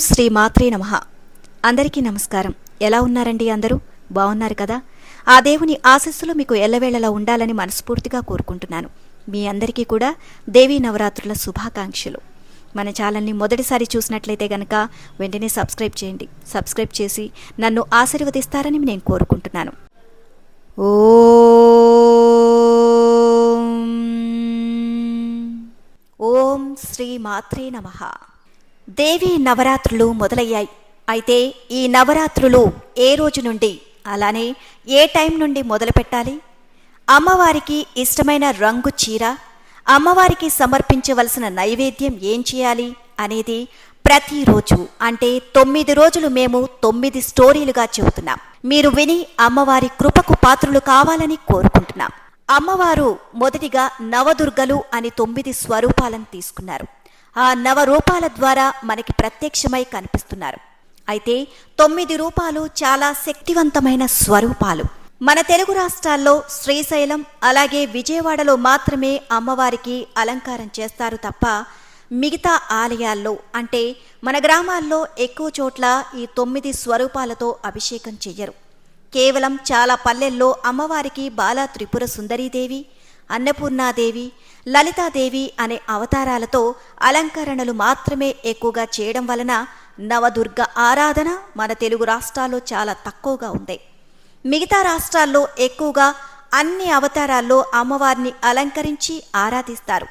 శ్రీ మాత్రే నమ. అందరికీ నమస్కారం. ఎలా ఉన్నారండి అందరూ? బాగున్నారు కదా? ఆ దేవుని ఆశస్సులు మీకు ఎల్లవేళలా ఉండాలని మనస్ఫూర్తిగా కోరుకుంటున్నాను. మీ అందరికీ కూడా దేవీ నవరాత్రుల శుభాకాంక్షలు. మన ఛానల్ని మొదటిసారి చూసినట్లయితే గనక వెంటనే సబ్స్క్రైబ్ చేయండి. సబ్స్క్రైబ్ చేసి నన్ను ఆశీర్వదిస్తారని నేను కోరుకుంటున్నాను. ఓం ఓం శ్రీ మాత్రే నమః. దేవీ నవరాత్రులు మొదలయ్యాయి. అయితే ఈ నవరాత్రులు ఏ రోజు నుండి? అలానే ఏ టైం నుండి మొదలు పెట్టాలి? అమ్మవారికి ఇష్టమైన రంగు చీర అమ్మవారికి సమర్పించవలసిన నైవేద్యం ఏం చేయాలి అనేది ప్రతిరోజు అంటే తొమ్మిది రోజులు మేము తొమ్మిది స్టోరీలుగా చెబుతున్నాం. మీరు విని అమ్మవారి కృపకు పాత్రులు కావాలని కోరుకుంటున్నాం. అమ్మవారు మొదటిగా నవదుర్గలు అని తొమ్మిది స్వరూపాలను తీసుకున్నారు. ఆ నవ రూపాల ద్వారా మనకి ప్రత్యక్షమై కనిపిస్తున్నారు. అయితే తొమ్మిది రూపాలు చాలా శక్తివంతమైన స్వరూపాలు. మన తెలుగు రాష్ట్రాల్లో శ్రీశైలం అలాగే విజయవాడలో మాత్రమే అమ్మవారికి అలంకారం చేస్తారు తప్ప మిగతా ఆలయాల్లో అంటే మన గ్రామాల్లో ఎక్కువ చోట్ల ఈ తొమ్మిది స్వరూపాలతో అభిషేకం చెయ్యరు. కేవలం చాలా పల్లెల్లో అమ్మవారికి బాలా త్రిపుర సుందరీదేవి అన్నపూర్ణాదేవి లలితాదేవి అనే అవతారాలతో అలంకరణలు మాత్రమే ఎక్కువగా చేయడం వలన నవదుర్గ ఆరాధన మన తెలుగు రాష్ట్రాల్లో చాలా తక్కువగా ఉంది. మిగతా రాష్ట్రాల్లో ఎక్కువగా అన్ని అవతారాల్లో అమ్మవారిని అలంకరించి ఆరాధిస్తారు.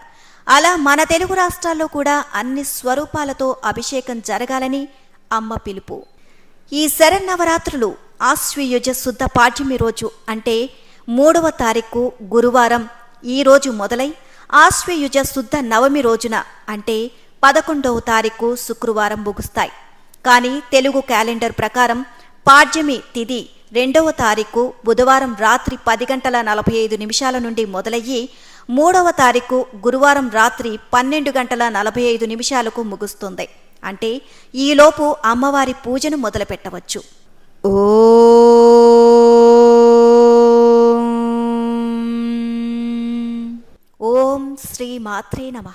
అలా మన తెలుగు రాష్ట్రాల్లో కూడా అన్ని స్వరూపాలతో అభిషేకం జరగాలని అమ్మ పిలుపు. ఈ శరన్నవరాత్రులు ఆశ్వయుజ శుద్ధ పాఠ్యమి రోజు అంటే మూడవ తారీఖు గురువారం ఈ రోజు మొదలై ఆశ్వయుజ శుద్ధ నవమి రోజున అంటే పదకొండవ తారీఖు శుక్రవారం ముగుస్తాయి. కానీ తెలుగు క్యాలెండర్ ప్రకారం పాడ్యమి తిది రెండవ తారీఖు బుధవారం రాత్రి పది గంటల నలభై ఐదు నిమిషాల నుండి మొదలయ్యి మూడవ తారీఖు గురువారం రాత్రి పన్నెండు గంటల నలభై ఐదు నిమిషాలకు ముగుస్తుంది. అంటే ఈలోపు అమ్మవారి పూజను మొదలుపెట్టవచ్చు. ఓ శ్రీ మాత్రే నమ.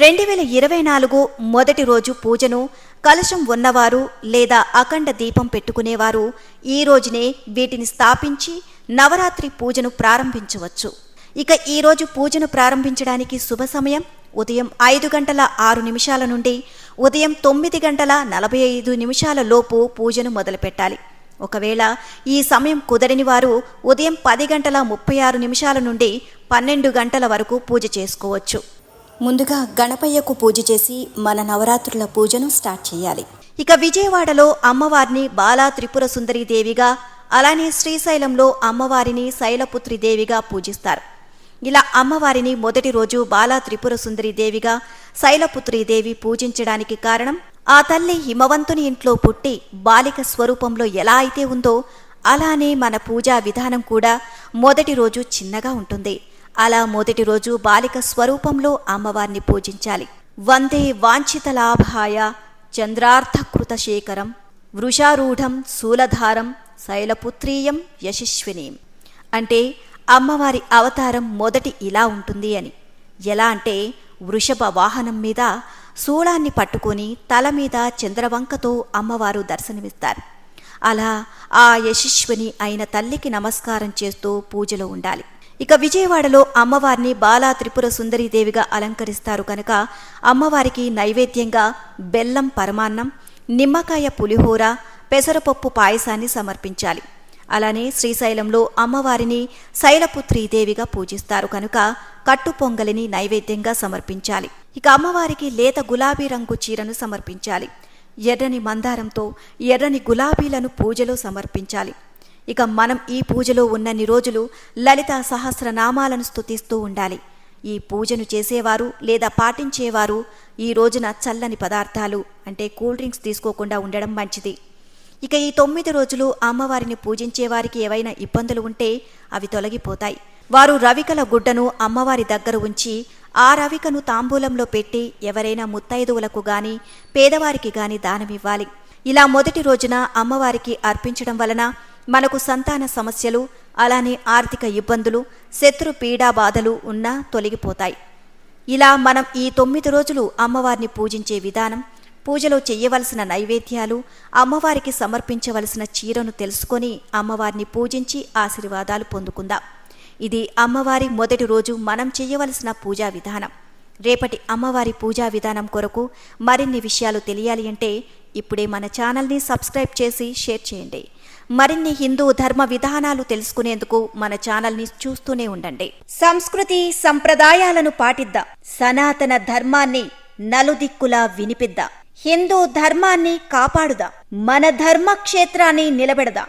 రెండు వేల ఇరవై నాలుగు మొదటి రోజు పూజను కలశం ఉన్నవారు లేదా అఖండ దీపం పెట్టుకునేవారు ఈ రోజునే వీటిని స్థాపించి నవరాత్రి పూజను ప్రారంభించవచ్చు. ఇక ఈ రోజు పూజను ప్రారంభించడానికి శుభ సమయం ఉదయం ఐదు గంటల ఆరు నిమిషాల నుండి ఉదయం తొమ్మిది గంటల నలభై ఐదు నిమిషాల లోపు పూజను మొదలుపెట్టాలి. ఒకవేళ ఈ సమయం కుదరని వారు ఉదయం పది గంటల ముప్పై ఆరు నిమిషాల నుండి పన్నెండు గంటల వరకు పూజ చేసుకోవచ్చు. ముందుగా గణపయ్యకు పూజ చేసి మన నవరాత్రుల పూజను స్టార్ట్ చేయాలి. ఇక విజయవాడలో అమ్మవారిని బాలా త్రిపుర సుందరి దేవిగా అలానే శ్రీశైలంలో అమ్మవారిని శైలపుత్రి దేవిగా పూజిస్తారు. ఇలా అమ్మవారిని మొదటి రోజు బాలా త్రిపుర సుందరి దేవిగా శైలపుత్రి దేవి పూజించడానికి కారణం ఆ తల్లి హిమవంతుని ఇంట్లో పుట్టి బాలిక స్వరూపంలో ఎలా అయితే ఉందో అలానే మన పూజా విధానం కూడా మొదటి రోజు చిన్నగా ఉంటుంది. అలా మొదటి రోజు బాలిక స్వరూపంలో అమ్మవారిని పూజించాలి. వందే వాంఛిత లాభాయ చంద్రార్థకృత వృషారూఢం శూలధారం శైలపుత్రీయం యశస్వినీం. అంటే అమ్మవారి అవతారం మొదటి ఇలా ఉంటుంది అని. ఎలా అంటే వృషభ వాహనం మీద శూలాన్ని పట్టుకొని తల మీద చంద్రవంకతో అమ్మవారు దర్శనమిస్తారు. అలా ఆ యశస్విని అయిన తల్లికి నమస్కారం చేస్తూ పూజలో ఉండాలి. ఇక విజయవాడలో అమ్మవారిని బాలా త్రిపుర సుందరీదేవిగా అలంకరిస్తారు కనుక అమ్మవారికి నైవేద్యంగా బెల్లం పరమాన్నం నిమ్మకాయ పులిహోర పెసరపప్పు పాయసాన్ని సమర్పించాలి. అలానే శ్రీశైలంలో అమ్మవారిని శైలపుత్రీదేవిగా పూజిస్తారు కనుక కట్టు పొంగలిని నైవేద్యంగా సమర్పించాలి. ఇక అమ్మవారికి లేత గులాబీ రంగు చీరను సమర్పించాలి. ఎర్రని మందారంతో ఎర్రని గులాబీలను పూజలో సమర్పించాలి. ఇక మనం ఈ పూజలో ఉన్నన్ని రోజులు లలిత సహస్రనామాలను స్తుతిస్తూ ఉండాలి. ఈ పూజను చేసేవారు లేదా పాటించేవారు ఈ రోజున చల్లని పదార్థాలు అంటే కూల్ డ్రింక్స్ తీసుకోకుండా ఉండడం మంచిది. ఇక ఈ తొమ్మిది రోజులు అమ్మవారిని పూజించే వారికి ఏవైనా ఇబ్బందులు ఉంటే అవి తొలగిపోతాయి. వారు రవికల గుడ్డను అమ్మవారి దగ్గర ఉంచి ఆ రవికను తాంబూలంలో పెట్టి ఎవరైనా ముత్తైదువులకు గాని పేదవారికి గాని దానమివ్వాలి. ఇలా మొదటి రోజున అమ్మవారికి అర్పించడం వలన మనకు సంతాన సమస్యలు అలానే ఆర్థిక ఇబ్బందులు శత్రు పీడా బాధలు ఉన్నా తొలగిపోతాయి. ఇలా మనం ఈ తొమ్మిది రోజులు అమ్మవారిని పూజించే విధానం పూజలో చేయవలసిన నైవేద్యాలు అమ్మవారికి సమర్పించవలసిన చీరను తెలుసుకొని అమ్మవారిని పూజించి ఆశీర్వాదాలు పొందుకుందాం. ఇది అమ్మవారి మొదటి రోజు మనం చేయవలసిన పూజా విధానం. రేపటి అమ్మవారి పూజా విధానం కొరకు మరిన్ని విషయాలు తెలియాలి అంటే ఇప్పుడే మన ఛానల్ని సబ్స్క్రైబ్ చేసి షేర్ చేయండి. మరిన్ని హిందూ ధర్మ విధానాలు తెలుసుకునేందుకు మన ఛానల్ని చూస్తూనే ఉండండి. సంస్కృతి సంప్రదాయాలను పాటిద్దాం. సనాతన ధర్మాన్ని నలుదిక్కులా వినిపిద్దాం. హిందూ ధర్మాన్ని కాపాడుదాం. మన ధర్మక్షేత్రాన్ని నిలబెడదాం.